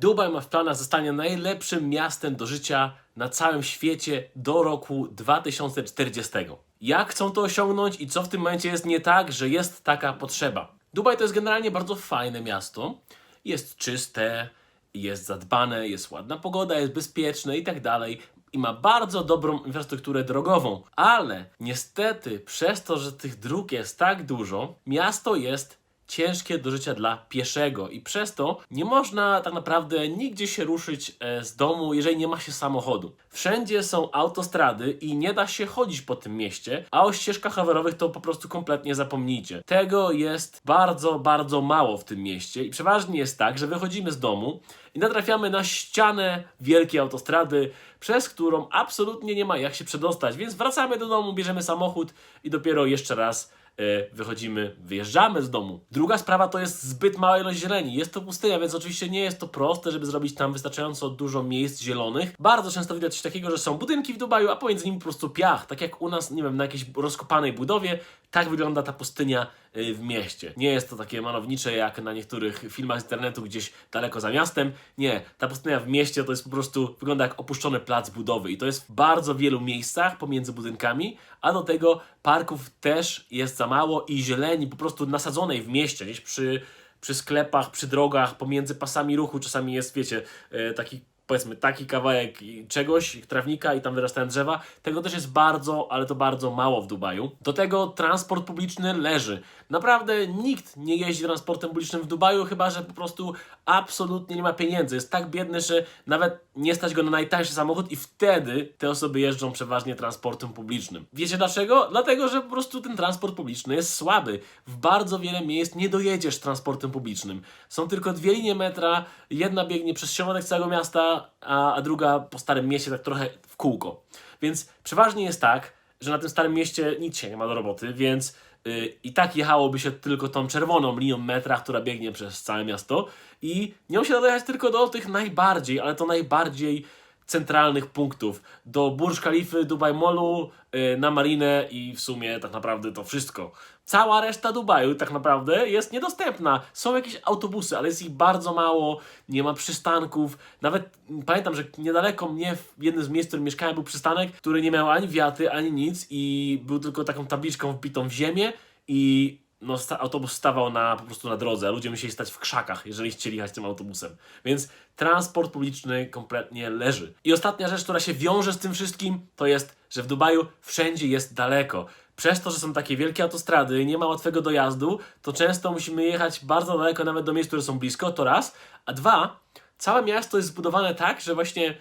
Dubaj ma w planach zostanie najlepszym miastem do życia na całym świecie do roku 2040. Jak chcą to osiągnąć i co w tym momencie jest nie tak, że jest taka potrzeba? Dubaj to jest generalnie bardzo fajne miasto. Jest czyste, jest zadbane, jest ładna pogoda, jest bezpieczne i tak dalej. I ma bardzo dobrą infrastrukturę drogową, ale niestety przez to, że tych dróg jest tak dużo, miasto jest ciężkie do życia dla pieszego i przez to nie można tak naprawdę nigdzie się ruszyć e, z domu, jeżeli nie ma się samochodu. Wszędzie są autostrady i nie da się chodzić po tym mieście, a o ścieżkach rowerowych to po prostu kompletnie zapomnijcie. Tego jest bardzo, bardzo mało w tym mieście i przeważnie jest tak, że wychodzimy z domu i natrafiamy na ścianę wielkiej autostrady, przez którą absolutnie nie ma jak się przedostać, więc wracamy do domu, bierzemy samochód i dopiero jeszcze raz wychodzimy, wyjeżdżamy z domu. Druga sprawa to jest zbyt mała ilość zieleni. Jest to pustynia, więc oczywiście nie jest to proste, żeby zrobić tam wystarczająco dużo miejsc zielonych. Bardzo często widać coś takiego, że są budynki w Dubaju, a pomiędzy nimi po prostu piach. Tak jak u nas, nie wiem, na jakiejś rozkopanej budowie, tak wygląda ta pustynia w mieście. Nie jest to takie malownicze jak na niektórych filmach z internetu gdzieś daleko za miastem. Nie, ta pustynia w mieście to jest po prostu, wygląda jak opuszczony plac budowy i to jest w bardzo wielu miejscach pomiędzy budynkami, a do tego parków też jest za mało i zieleni po prostu nasadzonej w mieście, gdzieś przy, przy sklepach, przy drogach, pomiędzy pasami ruchu czasami jest, wiecie, y, taki powiedzmy taki kawałek czegoś, trawnika i tam wyrastają drzewa, tego też jest bardzo, ale to bardzo mało w Dubaju. Do tego transport publiczny leży. Naprawdę nikt nie jeździ transportem publicznym w Dubaju, chyba że po prostu absolutnie nie ma pieniędzy. Jest tak biedny, że nawet nie stać go na najtańszy samochód i wtedy te osoby jeżdżą przeważnie transportem publicznym. Wiecie dlaczego? Dlatego, że po prostu ten transport publiczny jest słaby. W bardzo wiele miejsc nie dojedziesz transportem publicznym. Są tylko dwie linie metra, jedna biegnie przez środek całego miasta, a, a druga po starym mieście tak trochę w kółko. Więc przeważnie jest tak, że na tym starym mieście nic się nie ma do roboty, więc i tak jechałoby się tylko tą czerwoną linią metra, która biegnie przez całe miasto i nią się dojechać tylko do tych najbardziej, ale to najbardziej centralnych punktów. Do Burj Khalify, Dubai Mallu, y, na Marinę i w sumie tak naprawdę to wszystko. Cała reszta Dubaju tak naprawdę jest niedostępna. Są jakieś autobusy, ale jest ich bardzo mało, nie ma przystanków. Nawet mm, pamiętam, że niedaleko mnie w jednym z miejsc, w którym mieszkałem, był przystanek, który nie miał ani wiaty, ani nic i był tylko taką tabliczką wbitą w ziemię i no, sta- autobus stawał na, po prostu na drodze, ludzie musieli stać w krzakach, jeżeli chcieli jechać tym autobusem. Więc transport publiczny kompletnie leży. I ostatnia rzecz, która się wiąże z tym wszystkim, to jest, że w Dubaju wszędzie jest daleko. Przez to, że są takie wielkie autostrady, nie ma łatwego dojazdu, to często musimy jechać bardzo daleko, nawet do miejsc, które są blisko, to raz. A dwa, całe miasto jest zbudowane tak, że właśnie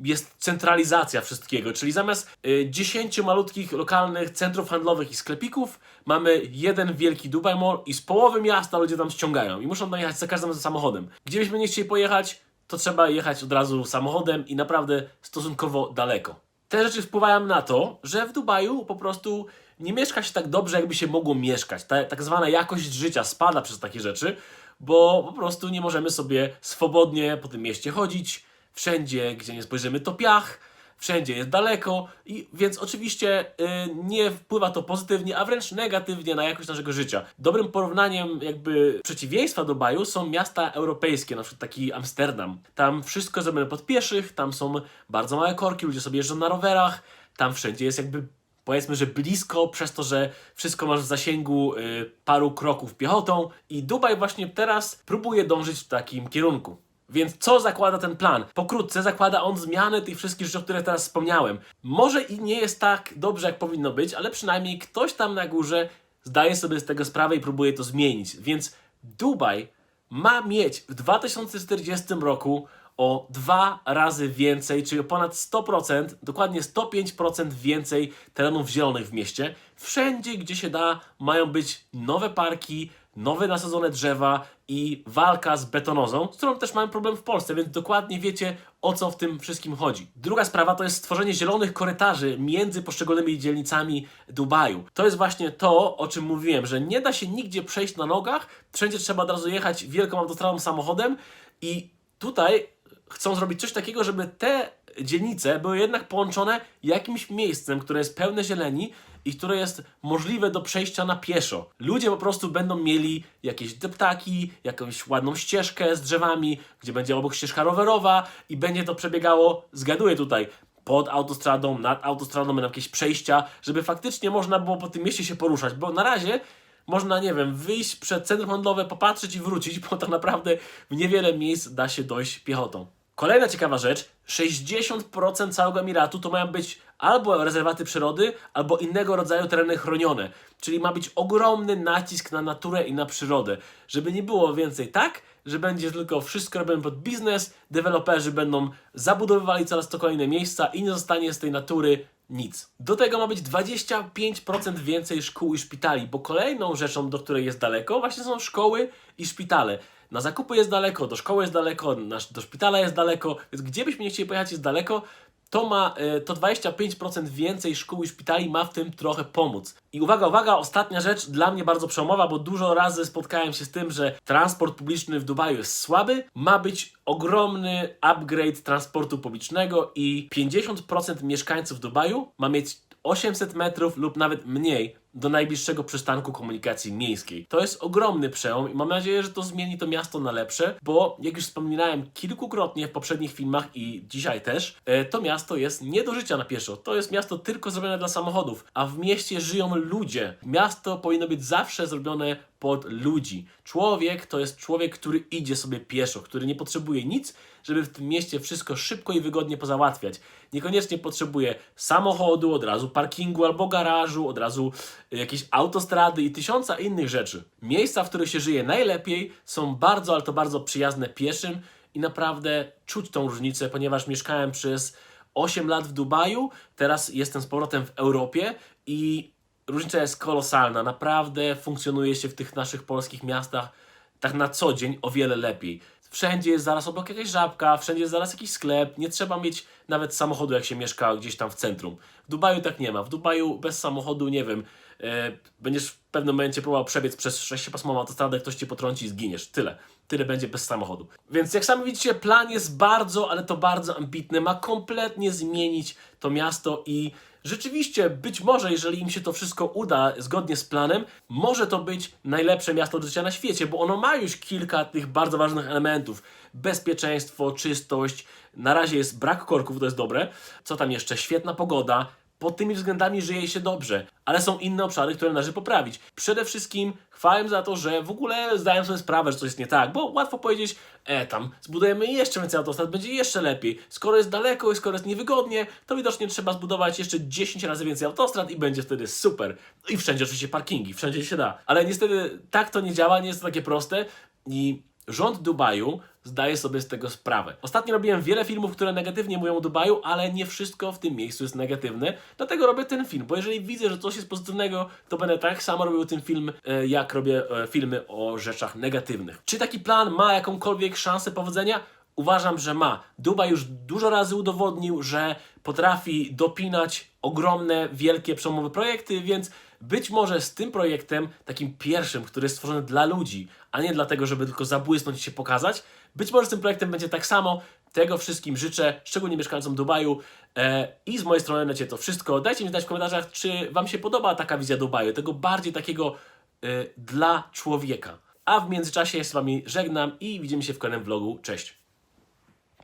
jest centralizacja wszystkiego, czyli zamiast y, 10 malutkich lokalnych centrów handlowych i sklepików, mamy jeden wielki Dubai Mall i z połowy miasta ludzie tam ściągają i muszą tam jechać za każdym samochodem. Gdzie byśmy nie chcieli pojechać, to trzeba jechać od razu samochodem i naprawdę stosunkowo daleko. Te rzeczy wpływają na to, że w Dubaju po prostu nie mieszka się tak dobrze, jakby się mogło mieszkać. Ta tak zwana jakość życia spada przez takie rzeczy, bo po prostu nie możemy sobie swobodnie po tym mieście chodzić. Wszędzie, gdzie nie spojrzymy, to piach, wszędzie jest daleko, i więc oczywiście y, nie wpływa to pozytywnie, a wręcz negatywnie na jakość naszego życia. Dobrym porównaniem, jakby przeciwieństwa Dubaju są miasta europejskie, na przykład taki Amsterdam. Tam wszystko zrobione pod pieszych, tam są bardzo małe korki, ludzie sobie jeżdżą na rowerach, tam wszędzie jest jakby powiedzmy, że blisko, przez to, że wszystko masz w zasięgu y, paru kroków piechotą i Dubaj właśnie teraz próbuje dążyć w takim kierunku. Więc co zakłada ten plan? Pokrótce zakłada on zmianę tych wszystkich rzeczy, o których teraz wspomniałem. Może i nie jest tak dobrze, jak powinno być, ale przynajmniej ktoś tam na górze zdaje sobie z tego sprawę i próbuje to zmienić. Więc Dubaj ma mieć w 2040 roku o dwa razy więcej, czyli o ponad 100%, dokładnie 105% więcej terenów zielonych w mieście. Wszędzie, gdzie się da, mają być nowe parki, nowe nasadzone drzewa i walka z betonozą, z którą też mamy problem w Polsce, więc dokładnie wiecie o co w tym wszystkim chodzi. Druga sprawa to jest stworzenie zielonych korytarzy między poszczególnymi dzielnicami Dubaju. To jest właśnie to, o czym mówiłem, że nie da się nigdzie przejść na nogach, wszędzie trzeba od razu jechać wielką autostradą samochodem i tutaj chcą zrobić coś takiego, żeby te dzielnice były jednak połączone jakimś miejscem, które jest pełne zieleni i które jest możliwe do przejścia na pieszo. Ludzie po prostu będą mieli jakieś deptaki, jakąś ładną ścieżkę z drzewami, gdzie będzie obok ścieżka rowerowa i będzie to przebiegało, zgaduję tutaj, pod autostradą, nad autostradą, będą jakieś przejścia, żeby faktycznie można było po tym mieście się poruszać, bo na razie można, nie wiem, wyjść przed centrum handlowe, popatrzeć i wrócić, bo tak naprawdę w niewiele miejsc da się dojść piechotą. Kolejna ciekawa rzecz, 60% całego Emiratu to mają być albo rezerwaty przyrody, albo innego rodzaju tereny chronione. Czyli ma być ogromny nacisk na naturę i na przyrodę. Żeby nie było więcej tak, że będzie tylko wszystko robione pod biznes, deweloperzy będą zabudowywali coraz to kolejne miejsca i nie zostanie z tej natury nic. Do tego ma być 25% więcej szkół i szpitali, bo kolejną rzeczą, do której jest daleko, właśnie są szkoły i szpitale. Na zakupy jest daleko, do szkoły jest daleko, do szpitala jest daleko, więc gdzie byśmy nie chcieli pojechać jest daleko, to ma e, to 25% więcej szkół i szpitali ma w tym trochę pomóc. I uwaga, uwaga, ostatnia rzecz dla mnie bardzo przełomowa, bo dużo razy spotkałem się z tym, że transport publiczny w Dubaju jest słaby. Ma być ogromny upgrade transportu publicznego i 50% mieszkańców Dubaju ma mieć 800 metrów lub nawet mniej do najbliższego przystanku komunikacji miejskiej. To jest ogromny przełom i mam nadzieję, że to zmieni to miasto na lepsze, bo jak już wspominałem kilkukrotnie w poprzednich filmach i dzisiaj też, e, to miasto jest nie do życia na pieszo. To jest miasto tylko zrobione dla samochodów, a w mieście żyją ludzie. Miasto powinno być zawsze zrobione pod ludzi. Człowiek to jest człowiek, który idzie sobie pieszo, który nie potrzebuje nic, żeby w tym mieście wszystko szybko i wygodnie pozałatwiać. Niekoniecznie potrzebuje samochodu, od razu parkingu albo garażu, od razu y, jakiejś autostrady i tysiąca innych rzeczy. Miejsca, w których się żyje najlepiej, są bardzo, ale to bardzo przyjazne pieszym i naprawdę czuć tą różnicę, ponieważ mieszkałem przez 8 lat w Dubaju, teraz jestem z powrotem w Europie i różnica jest kolosalna. Naprawdę funkcjonuje się w tych naszych polskich miastach tak na co dzień o wiele lepiej. Wszędzie jest zaraz obok jakaś żabka, wszędzie jest zaraz jakiś sklep, nie trzeba mieć nawet samochodu, jak się mieszka gdzieś tam w centrum. W Dubaju tak nie ma. W Dubaju bez samochodu, nie wiem, będziesz w pewnym momencie próbował przebiec przez sześciopasmową autostradę, ktoś cię potrąci i zginiesz. Tyle. Tyle będzie bez samochodu. Więc jak sami widzicie, plan jest bardzo, ale to bardzo ambitny. Ma kompletnie zmienić to miasto i rzeczywiście, być może, jeżeli im się to wszystko uda zgodnie z planem, może to być najlepsze miasto do życia na świecie, bo ono ma już kilka tych bardzo ważnych elementów. Bezpieczeństwo, czystość, na razie jest brak korków, to jest dobre. Co tam jeszcze? Świetna pogoda. Pod tymi względami żyje się dobrze, ale są inne obszary, które należy poprawić. Przede wszystkim chwałem za to, że w ogóle zdają sobie sprawę, że coś jest nie tak, bo łatwo powiedzieć, e tam, zbudujemy jeszcze więcej autostrad, będzie jeszcze lepiej. Skoro jest daleko i skoro jest niewygodnie, to widocznie trzeba zbudować jeszcze 10 razy więcej autostrad i będzie wtedy super. I wszędzie oczywiście parkingi, wszędzie się da. Ale niestety tak to nie działa, nie jest to takie proste i rząd Dubaju zdaje sobie z tego sprawę. Ostatnio robiłem wiele filmów, które negatywnie mówią o Dubaju, ale nie wszystko w tym miejscu jest negatywne. Dlatego robię ten film, bo jeżeli widzę, że coś jest pozytywnego, to będę tak samo robił ten film, e, jak robię e, filmy o rzeczach negatywnych. Czy taki plan ma jakąkolwiek szansę powodzenia? Uważam, że ma. Dubaj już dużo razy udowodnił, że potrafi dopinać ogromne, wielkie, przełomowe projekty, więc być może z tym projektem, takim pierwszym, który jest stworzony dla ludzi, a nie dlatego, żeby tylko zabłysnąć i się pokazać, być może z tym projektem będzie tak samo. Tego wszystkim życzę, szczególnie mieszkańcom Dubaju. E, I z mojej strony lecie to wszystko. Dajcie mi znać w komentarzach, czy Wam się podoba taka wizja Dubaju, tego bardziej takiego e, dla człowieka. A w międzyczasie ja z Wami żegnam i widzimy się w kolejnym vlogu. Cześć!